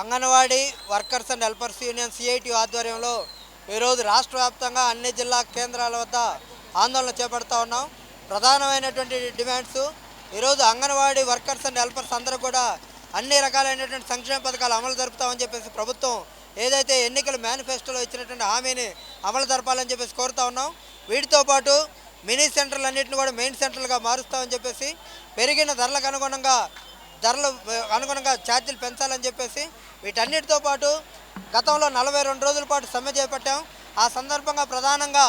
Anganwadi workers and helpers union CITU ఆధ్వర్యంలో ఈరోజు రాష్ట్ర వ్యాప్తంగా అన్ని జిల్లా కేంద్రాల వద్ద ఆందోళన చేపడతా ఉన్నాం. ప్రధానమైనటువంటి డిమాండ్స్ ఈరోజు అంగన్వాడీ వర్కర్స్ అండ్ హెల్పర్స్ అందరూ కూడా అన్ని రకాలైనటువంటి సంక్షేమ పథకాలు అమలు జరుపుతామని చెప్పేసి ప్రభుత్వం ఏదైతే ఎన్నికల మేనిఫెస్టోలో ఇచ్చినటువంటి హామీని అమలు జరపాలని చెప్పేసి కోరుతా ఉన్నాం. వీటితో పాటు మినీ సెంటర్లు అన్నింటిని కూడా మెయిన్ సెంటర్లుగా మారుస్తామని చెప్పేసి పెరిగిన ధరలకు అనుగుణంగా ధరలు అనుగుణంగా ఛార్జీలు పెంచాలని చెప్పేసి వీటన్నిటితో పాటు గతంలో నలభై రెండు రోజుల పాటు సమ్మె చేపట్టాం. ఆ సందర్భంగా ప్రధానంగా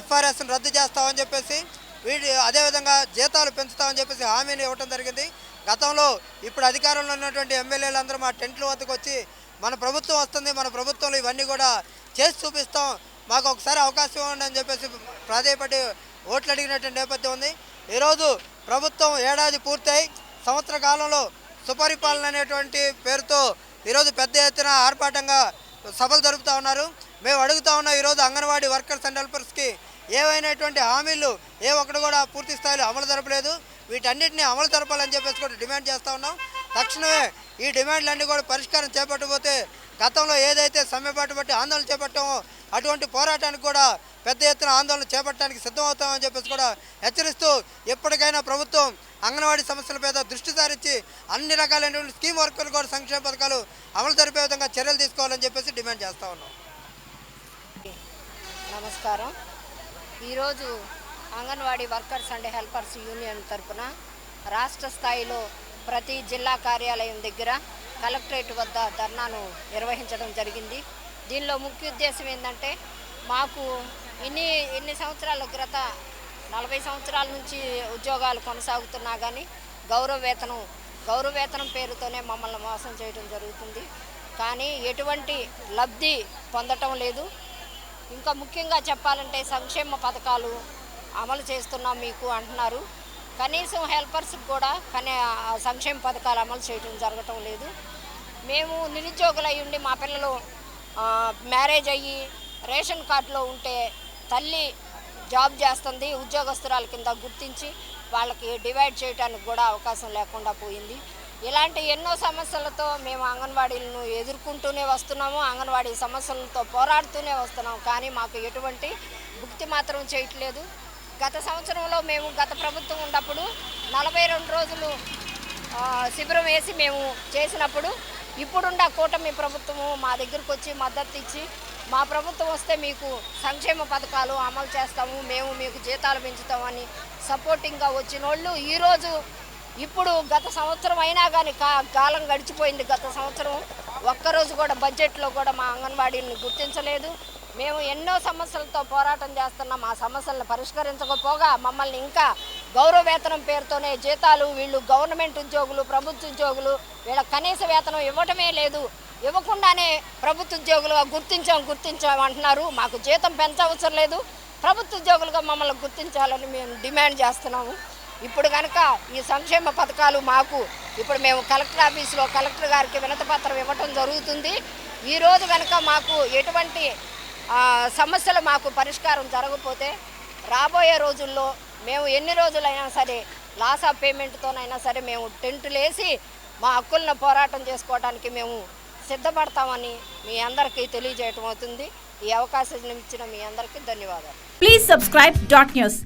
ఎఫ్ఆర్ఎస్ను రద్దు చేస్తామని చెప్పేసి వీటి అదేవిధంగా జీతాలు పెంచుతామని చెప్పేసి హామీని ఇవ్వడం జరిగింది. గతంలో ఇప్పుడు అధికారంలో ఉన్నటువంటి ఎమ్మెల్యేలు అందరూ మా టెంట్ల వద్దకు వచ్చి మన ప్రభుత్వం వస్తుంది మన ప్రభుత్వంలో ఇవన్నీ కూడా చేసి చూపిస్తాం మాకు ఒకసారి అవకాశం ఇవ్వండి అని చెప్పేసి ప్రాధాయపడి ఓట్లు అడిగినటువంటి నేపథ్యం ఉంది. ఈరోజు ప్రభుత్వం ఏడాది పూర్తయి సంవత్సర కాలంలో సుపరిపాలన అనేటువంటి పేరుతో ఈరోజు పెద్ద ఎత్తున ఆర్భాటంగా సభలు జరుపుతూ ఉన్నారు. మేము అడుగుతా ఉన్న ఈరోజు అంగన్వాడీ వర్కర్స్ అండ్ హెల్పర్స్కి ఏవైనటువంటి హామీలు ఏ ఒక్కటి కూడా పూర్తి స్థాయిలో అమలు జరపలేదు. వీటన్నిటిని అమలు జరపాలని చెప్పేసి కూడా డిమాండ్ చేస్తూ ఉన్నాం. తక్షణమే ఈ డిమాండ్లన్నీ కూడా పరిష్కారం చేపట్టకపోతే గతంలో ఏదైతే సమ్మెపాటు బట్టి ఆందోళన చేపట్టామో అటువంటి పోరాటానికి కూడా పెద్ద ఎత్తున ఆందోళన చేపట్టడానికి సిద్ధమవుతామని చెప్పేసి కూడా హెచ్చరిస్తూ ఎప్పటికైనా ప్రభుత్వం అంగన్వాడీ సమస్యల మీద దృష్టి సారించి అన్ని రకాలైనటువంటి స్కీమ్ వర్కులు కూడా సంక్షేమ పథకాలు అమలు జరిపే విధంగా చర్యలు తీసుకోవాలని చెప్పేసి డిమాండ్ చేస్తూ ఉన్నాం. నమస్కారం. ఈరోజు anganwadi workers and helpers union తరపున రాష్ట్ర స్థాయిలో ప్రతి జిల్లా కార్యాలయం దగ్గర కలెక్టరేట్ వద్ద ధర్నాను నిర్వహించడం జరిగింది. దీనిలో ముఖ్య ఉద్దేశం ఏంటంటే మాకు ఇన్ని ఇన్ని సంవత్సరాల క్రిత నలభై సంవత్సరాల నుంచి ఉద్యోగాలు కొనసాగుతున్నా కానీ గౌరవ వేతనం గౌరవ వేతనం పేరుతోనే మమ్మల్ని మోసం చేయడం జరుగుతుంది. కానీ ఎటువంటి లబ్ధి పొందటం లేదు. ఇంకా ముఖ్యంగా చెప్పాలంటే సంక్షేమ పథకాలు అమలు చేస్తున్నాం మీకు అంటున్నారు. కనీసం హెల్పర్స్కి కూడా కనీ సంక్షేమ పథకాలు అమలు చేయడం జరగటం లేదు. మేము నిరుద్యోగులై ఉండి మా పిల్లలు మ్యారేజ్ అయ్యి రేషన్ కార్డులో ఉంటే తల్లి జాబ్ చేస్తుంది ఉద్యోగస్తురాల కింద గుర్తించి వాళ్ళకి డివైడ్ చేయడానికి కూడా అవకాశం లేకుండా పోయింది. ఇలాంటి ఎన్నో సమస్యలతో మేము అంగన్వాడీలను ఎదుర్కొంటూనే వస్తున్నాము అంగన్వాడీ సమస్యలతో పోరాడుతూనే వస్తున్నాం కానీ మాకు ఎటువంటి భుక్తి మాత్రం చేయట్లేదు. గత సంవత్సరంలో మేము గత ప్రభుత్వం ఉన్నప్పుడు నలభై రెండు రోజులు శిబిరం వేసి మేము చేసినప్పుడు ఇప్పుడున్న కూటమి ప్రభుత్వము మా దగ్గరకు వచ్చి మద్దతు ఇచ్చి మా ప్రభుత్వం వస్తే మీకు సంక్షేమ పథకాలు అమలు చేస్తాము మేము మీకు జీతాలు పెంచుతామని సపోర్టింగ్గా వచ్చిన వాళ్ళు ఈరోజు ఇప్పుడు గత సంవత్సరం అయినా కానీ కా కాలం గడిచిపోయింది. గత సంవత్సరం ఒక్కరోజు కూడా బడ్జెట్లో కూడా మా అంగన్వాడీని గుర్తించలేదు. మేము ఎన్నో సమస్యలతో పోరాటం చేస్తున్నాం. ఆ సమస్యలను పరిష్కరించకపోగా మమ్మల్ని ఇంకా గౌరవ వేతనం పేరుతోనే జీతాలు వీళ్ళు గవర్నమెంట్ ఉద్యోగులు ప్రభుత్వ ఉద్యోగులు వీళ్ళ కనీస వేతనం ఇవ్వటమే లేదు. ఇవ్వకుండానే ప్రభుత్వ ఉద్యోగులుగా గుర్తించాం గుర్తించాం అంటున్నారు. మాకు జీతం పెంచవసరం లేదు. ప్రభుత్వ ఉద్యోగులుగా మమ్మల్ని గుర్తించాలని మేము డిమాండ్ చేస్తున్నాము. ఇప్పుడు కనుక ఈ సంక్షేమ పథకాలు మాకు ఇప్పుడు మేము కలెక్టర్ ఆఫీస్లో కలెక్టర్ గారికి వినతపత్రం ఇవ్వటం జరుగుతుంది. ఈరోజు కనుక మాకు ఎటువంటి సమస్యలు మాకు పరిష్కారం జరగకపోతే రాబోయే రోజుల్లో మేము ఎన్ని రోజులైనా సరే లాస్ ఆఫ్ పేమెంట్తోనైనా సరే మేము టెంట్లు వేసి మా హక్కులను పోరాటం చేసుకోవడానికి మేము సిద్ధపడతామని మీ అందరికీ తెలియజేయటం అవుతుంది. ఈ అవకాశం ఇచ్చిన మీ అందరికీ ధన్యవాదాలు. Please subscribe dot news